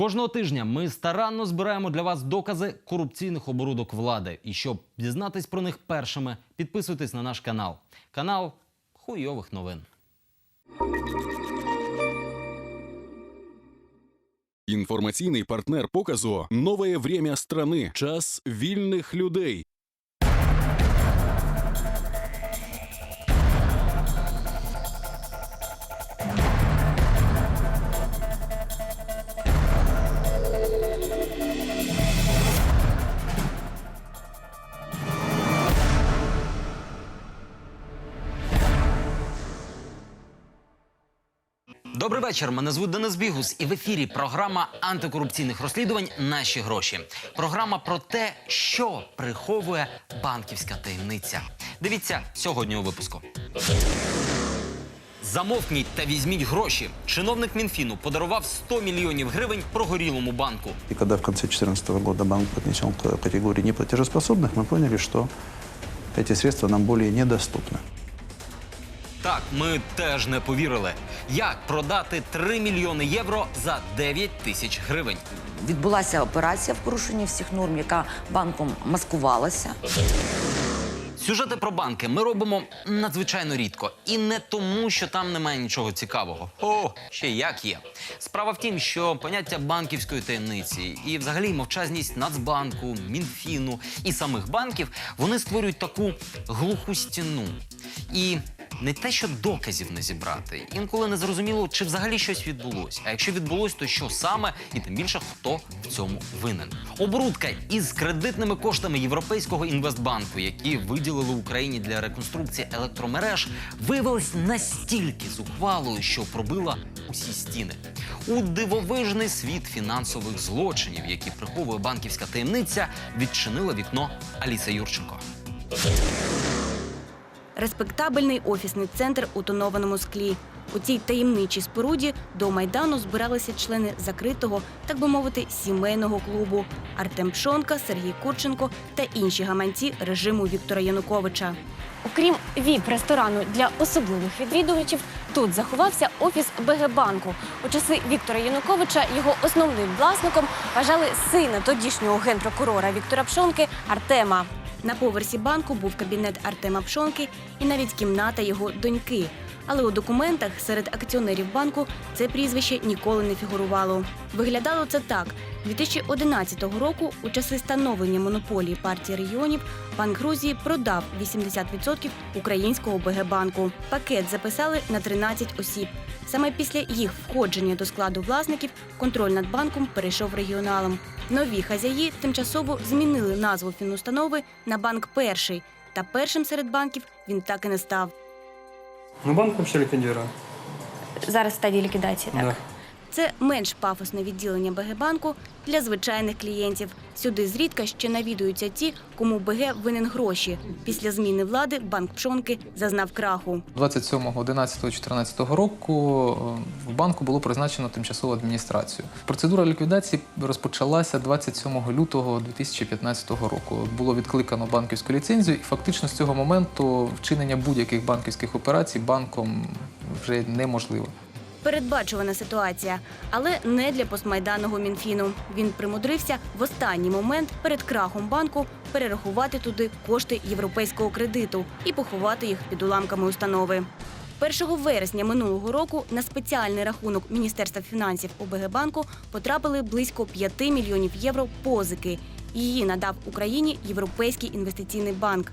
Кожного тижня ми старанно збираємо для вас докази корупційних оборудок влади. І щоб дізнатись про них першими, підписуйтесь на наш канал. Канал хуйових новин. Інформаційний партнер показу Нове время страни. Час вільних людей. Добрий вечір. Мене звуть Денис Бігус, і в ефірі програма антикорупційних розслідувань Наші гроші. Програма про те, що приховує банківська таємниця. Дивіться сьогодні у випуску. Замовкніть та візьміть гроші. Чиновник Мінфіну подарував 100 мільйонів гривень прогорілому банку. И когда в конце 2014 года банк поднесен к категории неплатежеспособных, мы поняли, что эти средства нам более недоступны. Так, ми теж не повірили. Як продати 3 мільйони євро за 9 тисяч гривень? Відбулася операція в порушенні всіх норм, яка банком маскувалася. Сюжети про банки ми робимо надзвичайно рідко. І не тому, що там немає нічого цікавого. О, ще як є. Справа в тім, що поняття банківської таємниці і взагалі мовчазність Нацбанку, Мінфіну і самих банків вони створюють таку глуху стіну. І не те, що доказів не зібрати. Інколи не зрозуміло, чи взагалі щось відбулося. А якщо відбулось, то що саме, і тим більше хто в цьому винен. Оборудка із кредитними коштами Європейського інвестбанку, які виділили Україні для реконструкції електромереж, виявилась настільки зухвалою, що пробила усі стіни. У дивовижний світ фінансових злочинів, які приховує банківська таємниця, відчинила вікно Аліса Юрченко. Респектабельний офісний центр у тонованому склі. У цій таємничій споруді до майдану збиралися члени закритого, так би мовити, сімейного клубу Артем Пшонка, Сергій Курченко та інші гаманці режиму Віктора Януковича. Окрім ВІП-ресторану для особливих відвідувачів, тут заховався офіс БГ банку. У часи Віктора Януковича його основним власником вважали сина тодішнього генпрокурора Віктора Пшонки Артема. На поверсі банку був кабінет Артема Пшонки і навіть кімната його доньки. Але у документах серед акціонерів банку це прізвище ніколи не фігурувало. Виглядало це так: 2011 року, у часи становлення монополії партії регіонів, Банк Грузії продав 80% українського БГ банку. Пакет записали на 13 осіб. Саме після їх входження до складу власників контроль над банком перейшов регіоналам. Нові хазяї тимчасово змінили назву фінустанови на банк перший. Та першим серед банків він так і не став. Ну, банк вообще ліквідує. Зараз в стадії ліквідації. Так Да. Це менш пафосне відділення БГ банку для звичайних клієнтів. Сюди зрідка ще навідуються ті, кому БГ винен гроші. Після зміни влади банк пшонки зазнав краху. 27.11.14 року е, в банку було призначено тимчасову адміністрацію. Процедура ліквідації розпочалася 27 лютого 2015 року. Було відкликано банківську ліцензію, і фактично з цього моменту вчинення будь-яких банківських операцій банком вже неможливо. Передбачувана ситуація, але не для постмайданного мінфіну. Він примудрився в останній момент перед крахом банку перерахувати туди кошти європейського кредиту і поховати їх під уламками установи. 1 вересня минулого року на спеціальний рахунок Міністерства фінансів ОБГ банку потрапили близько 5 мільйонів євро позики. Її надав Україні Європейський інвестиційний банк.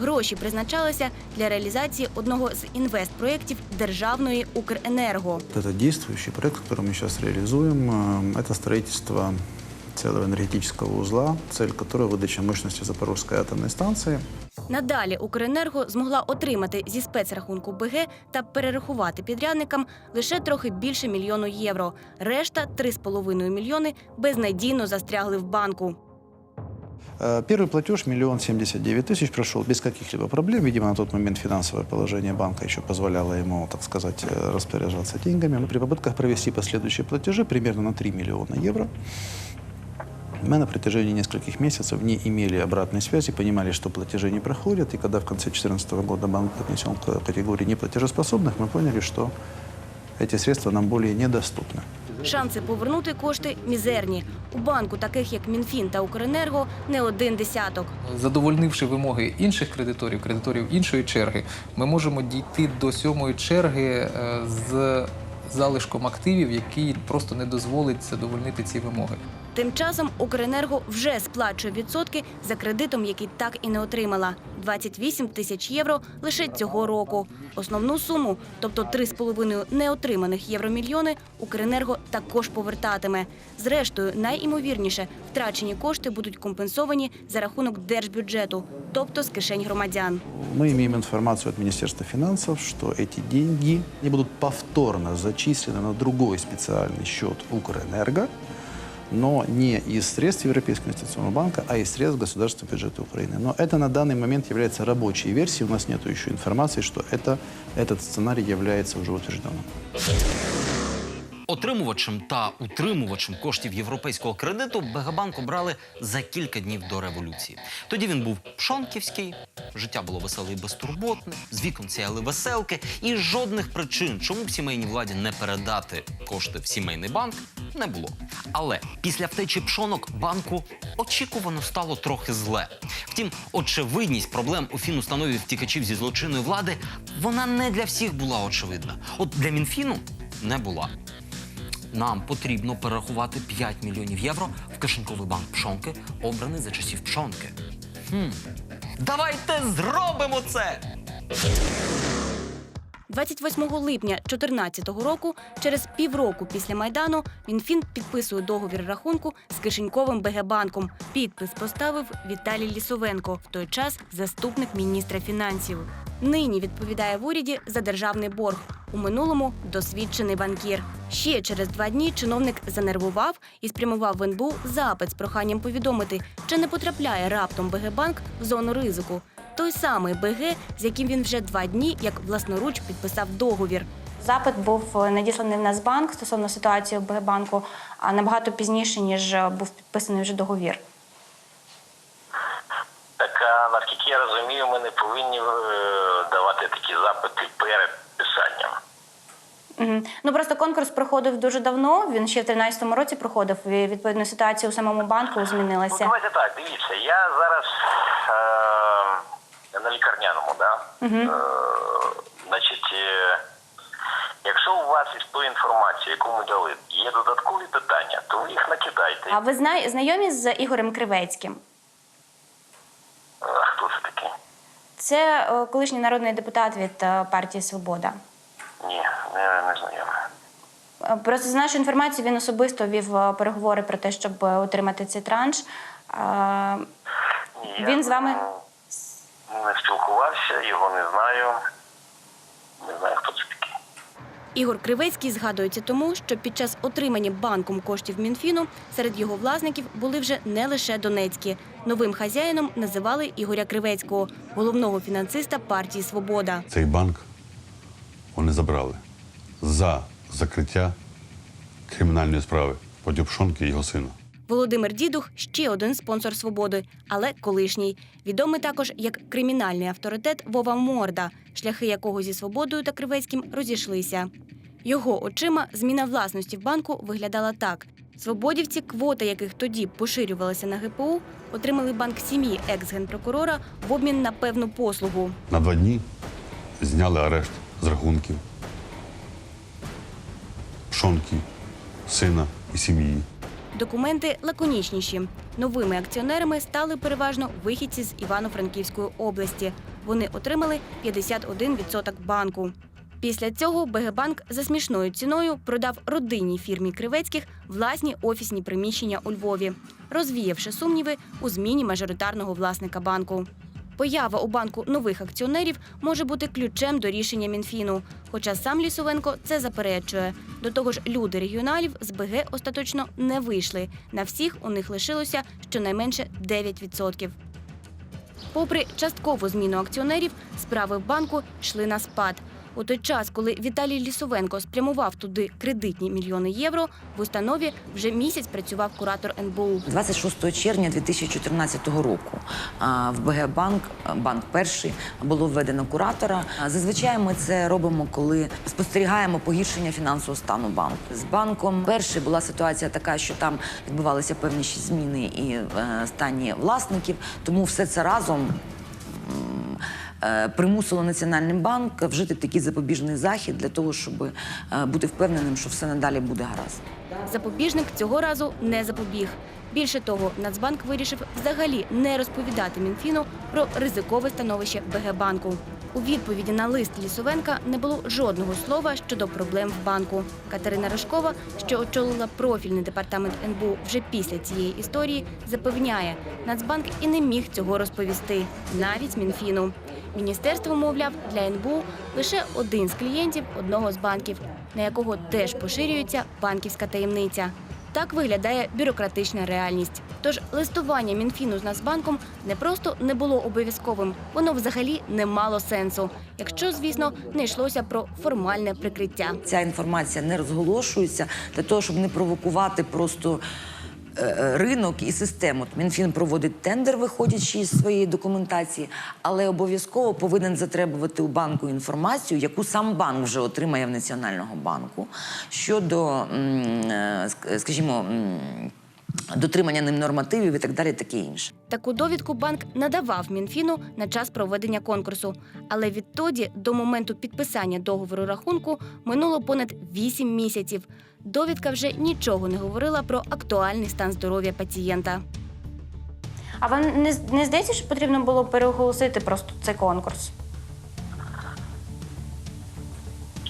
Гроші призначалися для реалізації одного з інвестпроєктів державної Укренерго. Вот Это действующий проект, который мы сейчас реализуем, э, это строительство целого энергетического узла, цель которого выдача мощности Запорожской атомной станции. Надалі Укренерго змогла отримати зі спецрахунку БГ та перерахувати підрядникам лише трохи більше мільйону євро. Решта 3,5 мільйони безнадійно застрягли в банку. Э, Первый платеж, миллион семьдесят девять тысяч, прошел без каких-либо проблем. Видимо, на тот момент финансовое положение банка еще позволяло ему, так сказать, э, распоряжаться деньгами. Но при попытках провести последующие платежи, примерно на 3 миллиона евро, мы на протяжении нескольких месяцев не имели обратной связи, понимали, что платежи не проходят. И когда в конце 2014 года банк поднесен к категории неплатежеспособных, мы поняли, что эти средства нам более недоступны. Шанси повернути кошти мізерні. У банку, таких як Мінфін та Укренерго, не один десяток. Задовольнивши вимоги інших кредиторів, кредиторів іншої черги, ми можемо дійти до сьомої черги е, з залишком активів, який просто не дозволить задовольнити ці вимоги. Тим часом Укренерго вже сплачує відсотки за кредитом, який так і не отримала 28 тисяч євро лише цього року. Основну суму, тобто 3,5 неотриманих євромільйони, Укренерго також повертатиме. Зрештою, найімовірніше, втрачені кошти будуть компенсовані за рахунок держбюджету, тобто з кишень громадян. Мы имеем информацию от Министерства финансов, что эти деньги не будут повторно зачислены на другой специальный счет Укрэнерго, но не из средств Европейского инвестиционного банка, а из средств государственного бюджета Украины. Но это на данный момент является рабочей версией. У нас нет еще информации, что это, этот сценарий является уже утвержденным. Отримувачем та утримувачем коштів європейського кредиту Бегабанк обрали за кілька днів до революції. Тоді він був пшонківський, життя було веселе і безтурботне, з вікон сяяли веселки, і жодних причин, чому б сімейній владі не передати кошти в сімейний банк, не було. Але після втечі пшонок банку очікувано стало трохи зле. Втім, очевидність проблем у фінустанові втікачів зі злочинної влади вона не для всіх була очевидна. От для Мінфіну не була. Нам потрібно перерахувати 5 мільйонів євро в кишеньковий банк Пшонки, обраний за часів Пшонки. Хм. Давайте зробимо це! 28 липня 2014 року, через півроку після майдану, Мінфін підписує договір рахунку з кишеньковим БГ-банком. Підпис поставив Віталій Лісовенко, в той час заступник міністра фінансів. Нині відповідає в уряді за державний борг. У минулому досвідчений банкір. Ще через два дні чиновник занервував і спрямував в НБУ запит з проханням повідомити, чи не потрапляє раптом БГ-банк в зону ризику. Той самий БГ, з яким він вже два дні як власноруч підписав договір. Запит був е, надісланий в Нацбанк стосовно ситуації в БГ-банку а набагато пізніше, ніж е, був підписаний вже договір. Так а наскільки я розумію, ми не повинні е, давати такі запити перед писанням. Ну просто конкурс проходив дуже давно. Він ще в 13-му році проходив. І відповідно ситуація у самому банку Ну, змінилася. давайте так, дивіться, я зараз лікарняному, да? Е, значить, е, якщо у вас із тої інформації, яку ми дали, є додаткові питання, то ви їх накидайте. А ви зна- знайомі з Ігорем Кривецьким? А хто це такий? Це е, колишній народний депутат від е, партії Свобода. Ні, не, не знайомий. Е, Просто за нашу інформацію він особисто вів е, переговори про те, щоб е, отримати цей транш. Е, Ні, Він з вами- не спілкувався, його не знаю. Не знаю, хто це такий. Ігор Кривецький згадується тому, що під час отримання банком коштів Мінфіну серед його власників були вже не лише донецькі. Новим хазяїном називали Ігоря Кривецького, головного фінансиста партії Свобода. Цей банк вони забрали за закриття кримінальної справи проти Пшонки і його сина. Володимир Дідух ще один спонсор свободи, але колишній. Відомий також як кримінальний авторитет Вова Морда, шляхи якого зі свободою та Кривецьким розійшлися. Його очима зміна власності в банку виглядала так: свободівці, квота яких тоді поширювалася на ГПУ, отримали банк сім'ї екс-генпрокурора в обмін на певну послугу. На два дні зняли арешт з рахунків Пшонки, сина і сім'ї. Документи лаконічніші. Новими акціонерами стали переважно вихідці з Івано-Франківської області. Вони отримали 51% банку. Після цього БГ-банк за смішною ціною продав родинній фірмі Кривецьких власні офісні приміщення у Львові, розвіявши сумніви у зміні мажоритарного власника банку. Поява у банку нових акціонерів може бути ключем до рішення Мінфіну. Хоча сам Лісовенко це заперечує. До того ж, люди регіоналів з БГ остаточно не вийшли. На всіх у них лишилося щонайменше 9%. Попри часткову зміну акціонерів, справи в банку йшли на спад. У той час, коли Віталій Лісовенко спрямував туди кредитні мільйони євро, в установі вже місяць працював куратор НБУ. 26 червня 2014 року в БГ Банк, банк перший, було введено куратора. Зазвичай ми це робимо, коли спостерігаємо погіршення фінансового стану банку. З банком перший була ситуація така, що там відбувалися певні зміни і е, стані власників, тому все це разом примусило Національний банк вжити такий запобіжний захід для того, щоб е, бути впевненим, що все надалі буде гаразд. Запобіжник цього разу не запобіг. Більше того, Нацбанк вирішив взагалі не розповідати Мінфіну про ризикове становище БГ банку. У відповіді на лист Лісовенка не було жодного слова щодо проблем в банку. Катерина Рожкова, що очолила профільний департамент НБУ вже після цієї історії, запевняє, Нацбанк і не міг цього розповісти, навіть Мінфіну. Міністерство, мовляв, для НБУ лише один з клієнтів одного з банків, на якого теж поширюється банківська таємниця. Так виглядає бюрократична реальність. Тож листування Мінфіну з Нацбанком не просто не було обов'язковим, воно взагалі не мало сенсу, якщо, звісно, не йшлося про формальне прикриття. Ця інформація не розголошується для того, щоб не провокувати просто ринок і систему. Мінфін проводить тендер, виходячи із своєї документації, але обов'язково повинен затребувати у банку інформацію, яку сам банк вже отримає в Національного банку щодо, е, ск- скажімо, дотримання ним нормативів і так далі, таке інше. Таку довідку банк надавав Мінфіну на час проведення конкурсу. Але відтоді до моменту підписання договору рахунку минуло понад 8 місяців. Довідка вже нічого не говорила про актуальний стан здоров'я пацієнта. А вам не, не здається, що потрібно було переголосити просто цей конкурс?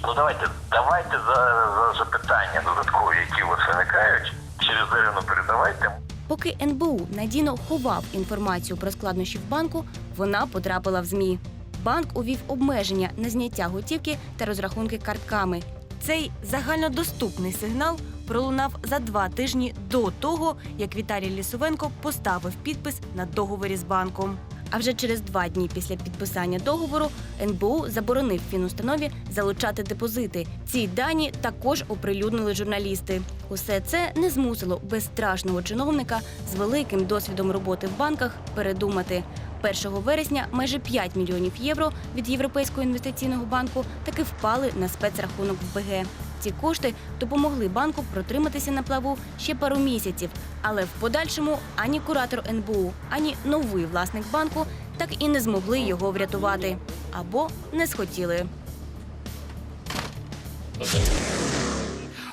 Ну давайте, давайте за, за запитання додаткові, які у вас виникають, через Дарину передавайте. Поки НБУ надійно ховав інформацію про складнощі в банку, вона потрапила в ЗМІ. Банк увів обмеження на зняття готівки та розрахунки картками. Цей загальнодоступний сигнал пролунав за два тижні до того, як Віталій Лісовенко поставив підпис на договорі з банком. А вже через два дні після підписання договору НБУ заборонив фінустанові залучати депозити. Ці дані також оприлюднили журналісти. Усе це не змусило безстрашного чиновника з великим досвідом роботи в банках передумати. 1 вересня майже 5 мільйонів євро від Європейського інвестиційного банку таки впали на спецрахунок в БГ. Ці кошти допомогли банку протриматися на плаву ще пару місяців, але в подальшому ані куратор НБУ, ані новий власник банку так і не змогли його врятувати або не схотіли.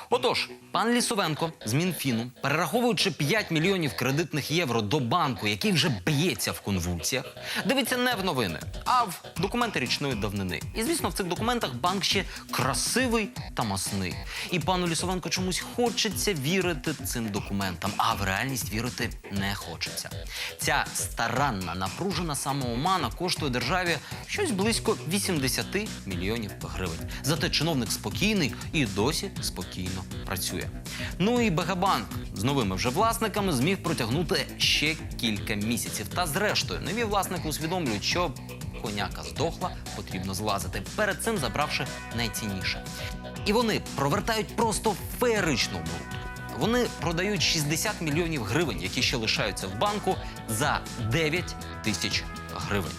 Отож, пан Лісовенко з Мінфіну, перераховуючи 5 мільйонів кредитних євро до банку, який вже б'ється в конвульсіях, дивиться не в новини, а в документи річної давнини. І звісно, в цих документах банк ще красивий та масний. І пану Лісовенко чомусь хочеться вірити цим документам, а в реальність вірити не хочеться. Ця старанна, напружена самоомана коштує державі щось близько 80 мільйонів гривень. Зате чиновник спокійний і досі спокійно працює. Ну і Бегабанк з новими вже власниками зміг протягнути ще кілька місяців. Та зрештою, нові власники усвідомлюють, що коняка здохла, потрібно злазити, перед цим забравши найцінніше. І вони провертають просто феєричну оборудку. Вони продають 60 мільйонів гривень, які ще лишаються в банку, за 9 тисяч гривень.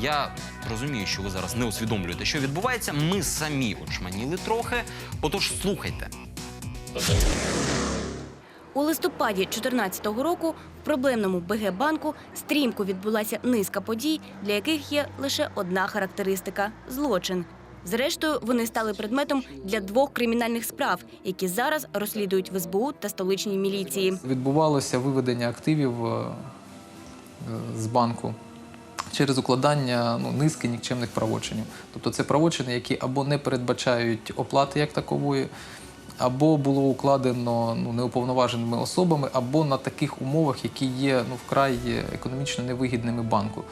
Я розумію, що ви зараз не усвідомлюєте, що відбувається. Ми самі очманіли трохи. Отож, слухайте. У листопаді 2014 року в проблемному БГ банку стрімко відбулася низка подій, для яких є лише одна характеристика злочин. Зрештою, вони стали предметом для двох кримінальних справ, які зараз розслідують в СБУ та столичній міліції. Відбувалося виведення активів е, з банку через укладання ну, низки нікчемних правочинів. Тобто це правочини, які або не передбачають оплати як такової, або було укладено ну, неуповноваженими особами, або на таких умовах, які є ну, вкрай економічно невигідними банку.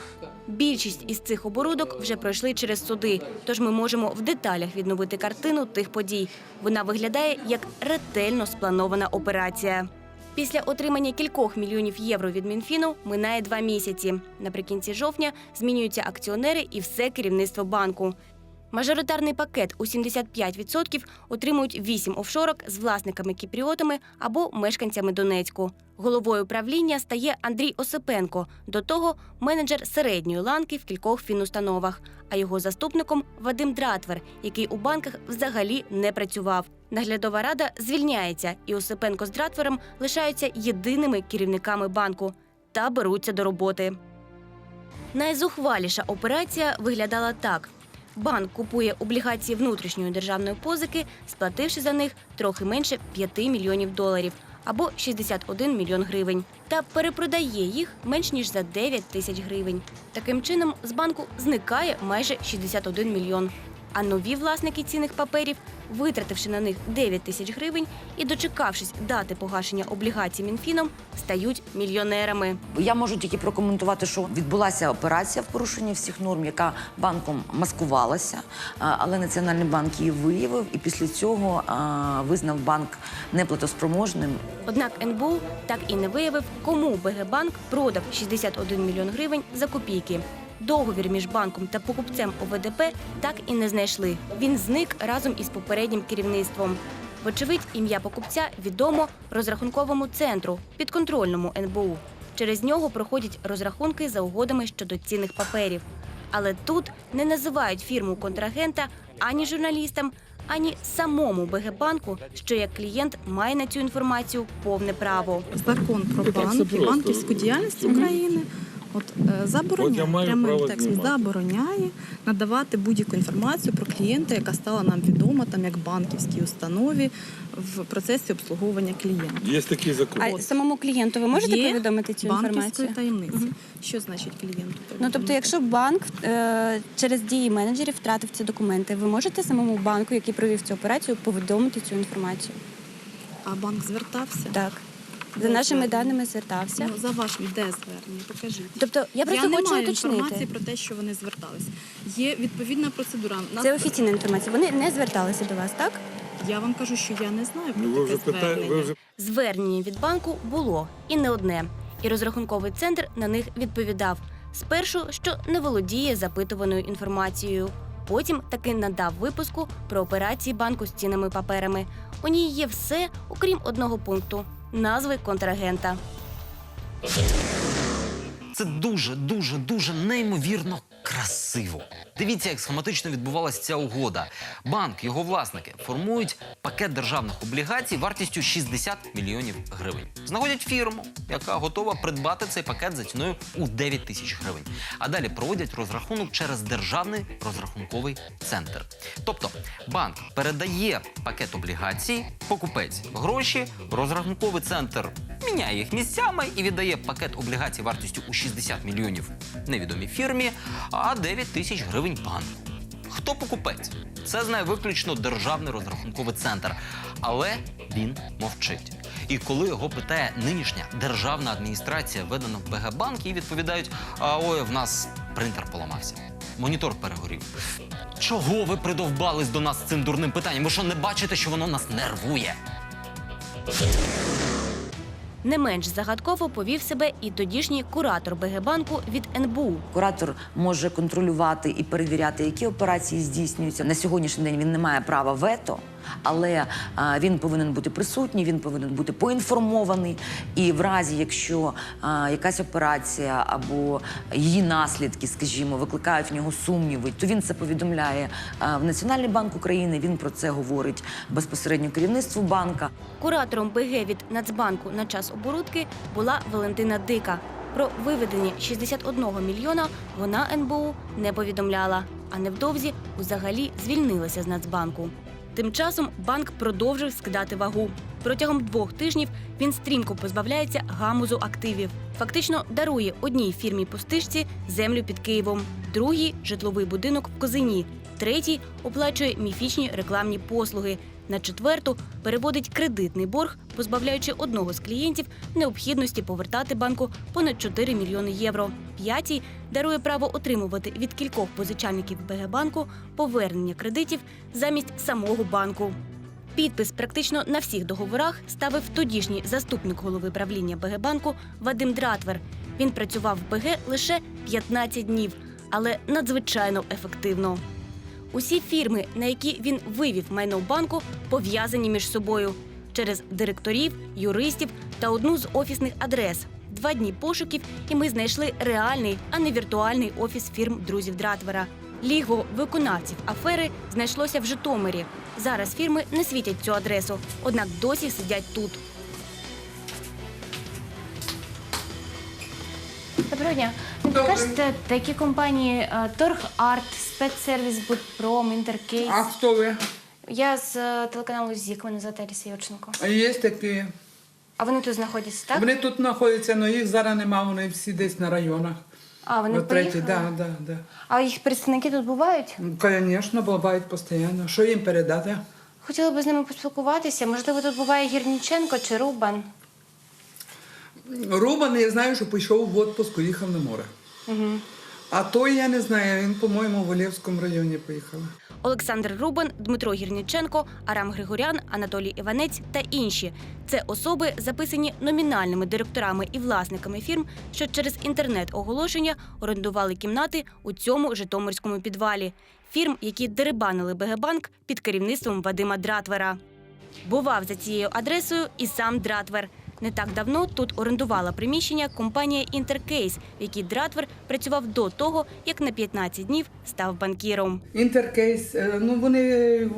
Більшість із цих оборудок вже пройшли через суди, тож ми можемо в деталях відновити картину тих подій. Вона виглядає як ретельно спланована операція. Після отримання кількох мільйонів євро від Мінфіну минає два місяці. Наприкінці жовтня змінюються акціонери і все керівництво банку. Мажоритарний пакет у 75% отримують 8 офшорок з власниками-кіпріотами або мешканцями Донецьку. Головою правління стає Андрій Осипенко, до того менеджер середньої ланки в кількох фінустановах, а його заступником Вадим Дратвер, який у банках взагалі не працював. Наглядова рада звільняється, і Осипенко з Дратвером лишаються єдиними керівниками банку та беруться до роботи. Найзухваліша операція виглядала так: банк купує облігації внутрішньої державної позики, сплативши за них трохи менше 5 мільйонів доларів або 61 мільйон гривень, та перепродає їх менш ніж за 9 тисяч гривень. Таким чином, з банку зникає майже 61 мільйон. А нові власники цінних паперів, витративши на них 9 тисяч гривень і дочекавшись дати погашення облігацій Мінфіном, стають мільйонерами. Я можу тільки прокоментувати, що відбулася операція в порушенні всіх норм, яка банком маскувалася, але Національний банк її виявив і після цього визнав банк неплатоспроможним. Однак НБУ так і не виявив, кому БГ Банк продав 61 мільйон гривень за копійки. Договір між банком та покупцем ОВДП так і не знайшли. Він зник разом із попереднім керівництвом. Вочевидь, ім'я покупця відомо розрахунковому центру підконтрольному НБУ. Через нього проходять розрахунки за угодами щодо цінних паперів. Але тут не називають фірму контрагента ані журналістам, ані самому БГ банку, що як клієнт має на цю інформацію повне право. закон про банки, банківську діяльність України. От е, забороняє прямим текстом забороняє надавати будь-яку інформацію про клієнта, яка стала нам відома там як банківській установі в процесі обслуговування клієнта. Є такий закон. От. самому клієнту ви можете Є повідомити цю банківської інформацію? таємниці. Мгм. Що значить клієнту? Ну тобто, якщо банк е, через дії менеджерів втратив ці документи, ви можете самому банку, який провів цю операцію, повідомити цю інформацію? а банк звертався? Так. За нашими даними звертався. Ну, за вашим де звернення? Покажіть. Тобто я просто не хочу маю уточнити. інформації про те, що вони звертались. Є відповідна процедура. Нас- Це офіційна інформація. Вони не зверталися до вас, так? Я вам кажу, що я не знаю про Ну, ви таке звернення. ви вже Звернення від банку було і не одне. І розрахунковий центр на них відповідав спершу, що не володіє запитуваною інформацією. Потім таки надав випуску про операції банку з цінними паперами. У ній є все, окрім одного пункту назви контрагента. Це дуже, дуже, дуже неймовірно красиво. Дивіться, як схематично відбувалася ця угода. Банк, його власники формують пакет державних облігацій вартістю 60 мільйонів гривень. Знаходять фірму, яка готова придбати цей пакет за ціною у 9 тисяч гривень. А далі проводять розрахунок через державний розрахунковий центр. Тобто банк передає пакет облігацій, покупець гроші, розрахунковий центр міняє їх місцями і віддає пакет облігацій вартістю у 60 мільйонів невідомій фірмі, а 9 тисяч гривень банку. Хто покупець? Це знає виключно державний розрахунковий центр, але він мовчить. І коли його питає нинішня державна адміністрація, введена в БГ банк, їй відповідають: а ой, в нас принтер поламався, монітор перегорів. Чого ви придовбались до нас з цим дурним питанням? Ви що не бачите, що воно нас нервує? Не менш загадково повів себе і тодішній куратор БГБанку від НБУ. Куратор може контролювати і перевіряти, які операції здійснюються. На сьогоднішній день він не має права вето, але а, він повинен бути присутній, він повинен бути поінформований. І в разі, якщо а, якась операція або її наслідки, скажімо, викликають в нього сумніви, то він це повідомляє а, в Національний банк України. Він про це говорить безпосередньо керівництву банка. Куратором БГ від Нацбанку на час оборудки була Валентина Дика. Про виведення 61 мільйона вона НБУ не повідомляла, а невдовзі взагалі звільнилася з Нацбанку. Тим часом банк продовжив скидати вагу. Протягом двох тижнів він стрімко позбавляється гамузу активів. Фактично дарує одній фірмі пустишці землю під Києвом, другій житловий будинок в Козині, третій оплачує міфічні рекламні послуги. На четверту переводить кредитний борг, позбавляючи одного з клієнтів необхідності повертати банку понад 4 мільйони євро. П'ятій дарує право отримувати від кількох позичальників БГ банку повернення кредитів замість самого банку. Підпис практично на всіх договорах ставив тодішній заступник голови правління БГ банку Вадим Дратвер. Він працював в БГ лише 15 днів, але надзвичайно ефективно. Усі фірми, на які він вивів майно банку, пов'язані між собою через директорів, юристів та одну з офісних адрес. Два дні пошуків, і ми знайшли реальний, а не віртуальний офіс фірм друзів Дратвера. Лігво виконавців афери знайшлося в Житомирі. Зараз фірми не світять цю адресу, однак досі сидять тут. Доброго дня. Ви покажете такі компанії е, Торг Арт, Спецсервіс, Будпром, Інтеркейс. А хто ви? Я з е, телеканалу ЗІК, мене звати Аліса Юрченко. Є такі. А вони тут знаходяться, так? Вони тут знаходяться, але їх зараз нема, вони всі десь на районах. А, вони От треті, поїхали? да, да, да. А їх представники тут бувають? Ну, Звісно, бувають постійно. Що їм передати? Хотіла би з ними поспілкуватися. Можливо, тут буває Гірніченко чи Рубан. Рубан, я знаю, що пішов в відпуск, їхав на море. Угу. А той я не знаю, він, по-моєму, в Олєвському районі поїхав. Олександр Рубан, Дмитро Гірніченко, Арам Григорян, Анатолій Іванець та інші. Це особи, записані номінальними директорами і власниками фірм, що через інтернет-оголошення орендували кімнати у цьому житомирському підвалі. Фірм, які дерибанили БГ-банк під керівництвом Вадима Дратвера. Бував за цією адресою і сам Дратвер. Не так давно тут орендувала приміщення компанія Інтеркейс, в якій Дратвер працював до того, як на 15 днів став банкіром. Інтеркейс, е, ну вони, е,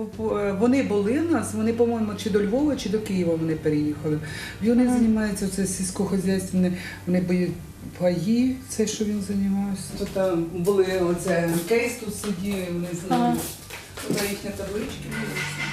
вони були у нас, вони, по-моєму, чи до Львова, чи до Києва вони переїхали. Вони займаються це сільськохозяйственне, вони боють паї, це що він займався. То там були оце кейс тут сидів, вони знали. Тут їхні таблички були.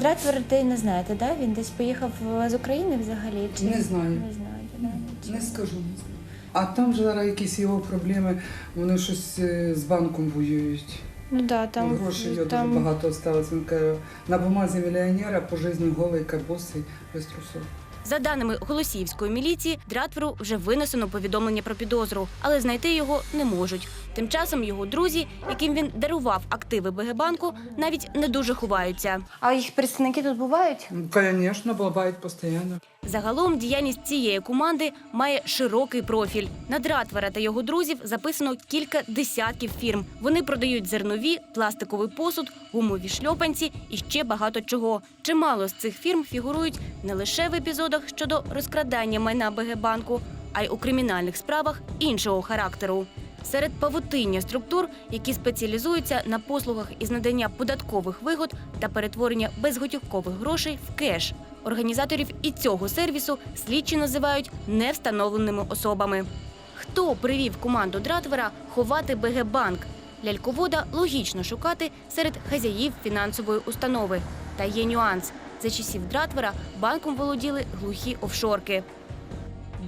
Дратвер не знаєте, да? Він десь поїхав е, з України взагалі? Чи... Не знаю. Не знаєте, да? Не скажу, не знаю. А там же зараз якісь його проблеми, вони щось е, з банком воюють. Ну да, там, Грошей його там... дуже багато осталось. Він каже, на бумазі мільйонера по житті голий карбоси, без трусов. За даними Голосіївської міліції, Дратверу вже винесено повідомлення про підозру, але знайти його не можуть. Тим часом його друзі, яким він дарував активи БГ-банку, навіть не дуже ховаються. А їх представники тут бувають? Ну, Звісно, бувають постійно. Загалом діяльність цієї команди має широкий профіль. На Дратвера та його друзів записано кілька десятків фірм. Вони продають зернові, пластиковий посуд, гумові шльопанці і ще багато чого. Чимало з цих фірм фігурують не лише в епізодах щодо розкрадання майна БГ-банку, а й у кримінальних справах іншого характеру. Серед павутиння структур, які спеціалізуються на послугах із надання податкових вигод та перетворення безготівкових грошей в кеш. Організаторів і цього сервісу слідчі називають невстановленими особами. Хто привів команду Дратвера ховати БГ-банк? Ляльковода логічно шукати серед хазяїв фінансової установи. Та є нюанс. За часів Дратвера банком володіли глухі офшорки.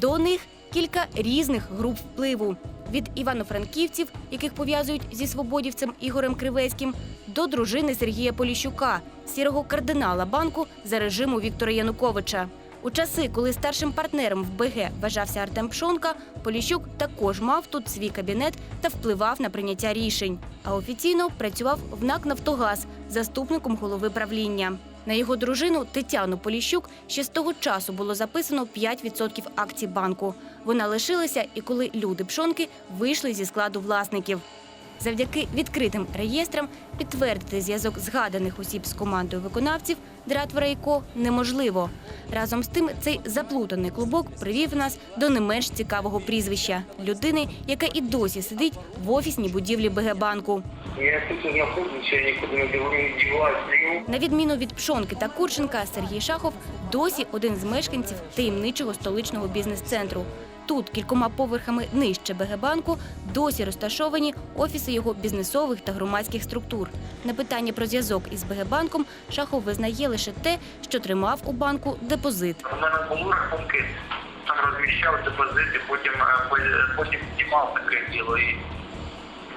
До них кілька різних груп впливу. Від івано-франківців, яких пов'язують зі свободівцем Ігорем Кривецьким, до дружини Сергія Поліщука, сірого кардинала банку за режиму Віктора Януковича. У часи, коли старшим партнером в БГ вважався Артем Пшонка, Поліщук також мав тут свій кабінет та впливав на прийняття рішень. А офіційно працював в НАК Нафтогаз заступником голови правління. На його дружину Тетяну Поліщук ще з того часу було записано 5% акцій банку. Вона лишилася і коли люди пшонки вийшли зі складу власників. Завдяки відкритим реєстрам підтвердити зв'язок згаданих осіб з командою виконавців Дратвера і Ко неможливо. Разом з тим, цей заплутаний клубок привів нас до не менш цікавого прізвища людини, яка і досі сидить в офісній будівлі БГ-банку. Я тут знаходжуся, я нікуди не діваюся. На відміну від Пшонки та Курченка, Сергій Шахов досі один з мешканців таємничого столичного бізнес-центру. Тут, кількома поверхами нижче БГ-банку, досі розташовані офіси його бізнесових та громадських структур. На питання про зв'язок із БГБанком Шахов визнає лише те, що тримав у банку депозит. У мене були рахунки, там розміщав депозити, потім, е, потім знімав таке діло і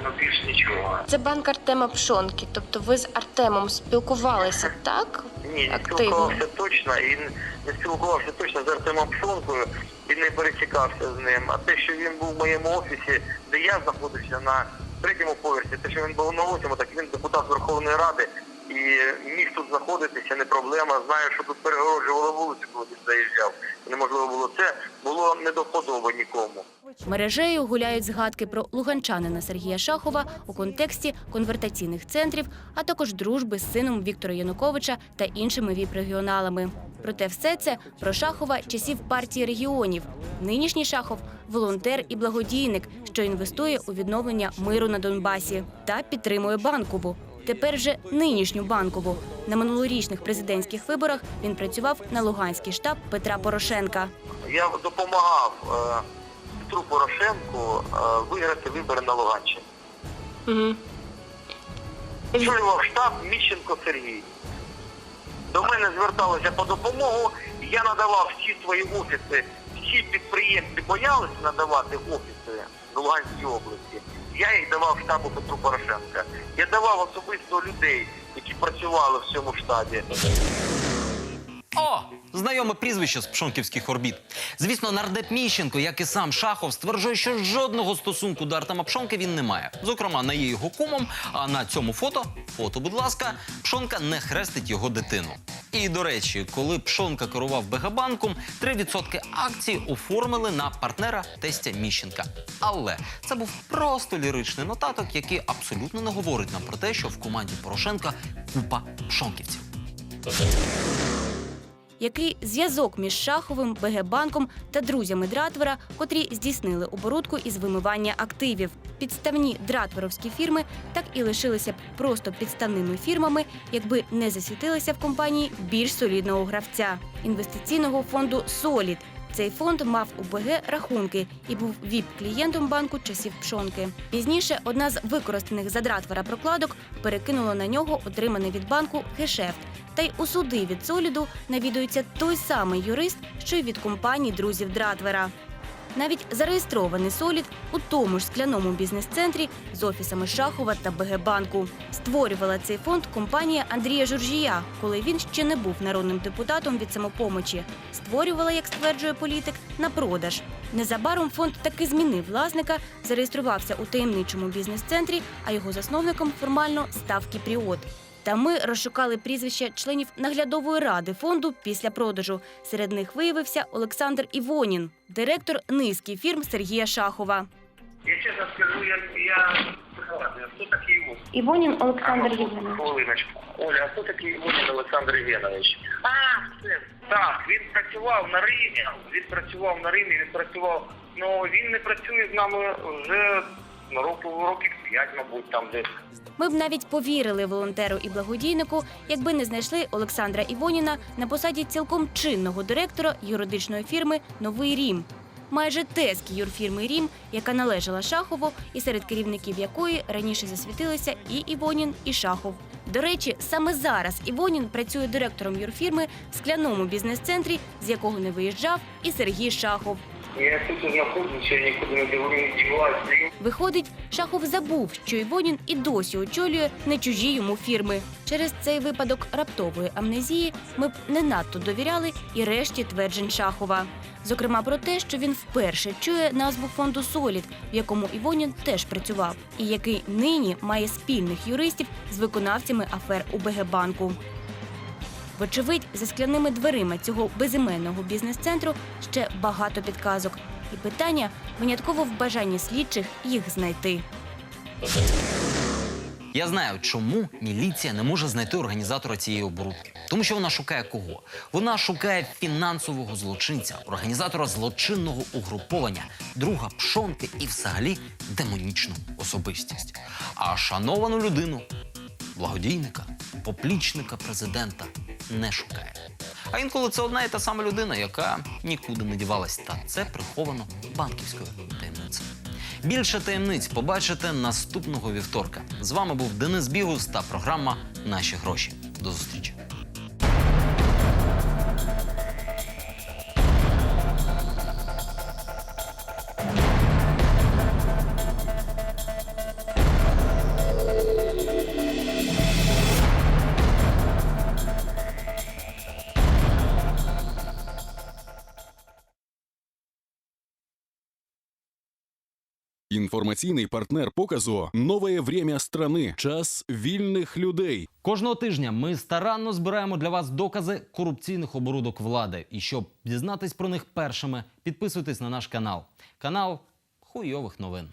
ну, більш нічого. Це банк Артема Пшонки. Тобто ви з Артемом спілкувалися, так? Ні, не Активно. спілкувався точно, і не спілкувався точно з Артемом Пшонкою і не пересікався з ним. А те, що він був в моєму офісі, де я знаходився на третьому поверсі, те, що він був на восьмому, так він депутат Верховної Ради і міг тут знаходитися, не проблема. Знаю, що тут перегороджували вулицю, коли він заїжджав. Неможливо було це, було не до вподоби нікому. Мережею гуляють згадки про луганчанина Сергія Шахова у контексті конвертаційних центрів, а також дружби з сином Віктора Януковича та іншими віп-регіоналами. Проте все це про Шахова часів партії регіонів. Нинішній Шахов волонтер і благодійник, що інвестує у відновлення миру на Донбасі та підтримує банкову. Тепер вже нинішню банкову. На минулорічних президентських виборах він працював на Луганський штаб Петра Порошенка. Я допомагав е, Петру Порошенку е, виграти вибори на Луганщині. Угу. Очолював штаб Міщенко Сергій. До мене зверталися по допомогу, я надавав всі свої офіси. Всі підприємці боялися надавати офіси в Луганській області. Я їх давав штабу Петру Порошенка. Я давав особисто людей, які працювали в цьому штабі. О, знайоме прізвище з пшонківських орбіт. Звісно, нардеп Міщенко, як і сам Шахов, стверджує, що жодного стосунку до Артема Пшонки він не має. Зокрема, не є його кумом. А на цьому фото, фото, будь ласка, Пшонка не хрестить його дитину. І до речі, коли Пшонка керував Бегабанком, 3% акцій оформили на партнера тестя Міщенка. Але це був просто ліричний нотаток, який абсолютно не говорить нам про те, що в команді Порошенка купа пшонківців. Який зв'язок між Шаховим, БГ-банком та друзями Дратвера, котрі здійснили оборудку із вимивання активів. Підставні дратверовські фірми так і лишилися б просто підставними фірмами, якби не засвітилися в компанії більш солідного гравця інвестиційного фонду Солід. Цей фонд мав у БГ рахунки і був віп-клієнтом банку часів пшонки. Пізніше одна з використаних за Дратвера прокладок перекинула на нього отриманий від банку гешефт. Та й у суди від Соліду навідується той самий юрист, що й від компанії друзів Дратвера. Навіть зареєстрований Солід у тому ж скляному бізнес-центрі з офісами Шахова та БГ-банку. Створювала цей фонд компанія Андрія Журжія, коли він ще не був народним депутатом від самопомочі. Створювала, як стверджує політик, на продаж. Незабаром фонд таки змінив власника, зареєструвався у таємничому бізнес-центрі, а його засновником формально став Кіпріот. Та ми розшукали прізвища членів наглядової ради фонду після продажу. Серед них виявився Олександр Івонін, директор низки фірм Сергія Шахова. Я чесно скажу, я, я... Хто такий Івон? Івонін Олександр ну, Євгенович. Хвилиночку. Оля, а хто такий Івонін Олександр Євгенович? А, це. Так, він працював на Римі, він працював на Римі, він працював, ну він не працює з нами вже на року, років п'ять, мабуть, там десь. Ми б навіть повірили волонтеру і благодійнику, якби не знайшли Олександра Івоніна на посаді цілком чинного директора юридичної фірми Новий Рім. Майже тезкі юрфірми Рім, яка належала Шахову, і серед керівників якої раніше засвітилися і Івонін, і Шахов. До речі, саме зараз Івонін працює директором юрфірми в скляному бізнес-центрі, з якого не виїжджав і Сергій Шахов. Я тут знаходжуся, нікуди не дивуюся. Виходить, Шахов забув, що Івонін і досі очолює не чужі йому фірми. Через цей випадок раптової амнезії ми б не надто довіряли і решті тверджень Шахова. Зокрема, про те, що він вперше чує назву фонду Солід, в якому Івонін теж працював, і який нині має спільних юристів з виконавцями афер у БГ-банку. Вочевидь, за скляними дверима цього безіменного бізнес-центру ще багато підказок. І питання винятково в бажанні слідчих їх знайти. Я знаю, чому міліція не може знайти організатора цієї оборудки. Тому що вона шукає кого? Вона шукає фінансового злочинця, організатора злочинного угруповання, друга пшонки і взагалі демонічну особистість. А шановану людину, благодійника, поплічника президента не шукає. А інколи це одна і та сама людина, яка нікуди не дівалась, та це приховано банківською таємницею. Більше таємниць побачите наступного вівторка. З вами був Денис Бігус та програма Наші гроші. До зустрічі. Інформаційний партнер показу нове время страни. Час вільних людей. Кожного тижня ми старанно збираємо для вас докази корупційних оборудок влади. І щоб дізнатись про них першими, підписуйтесь на наш канал. Канал хуйових новин.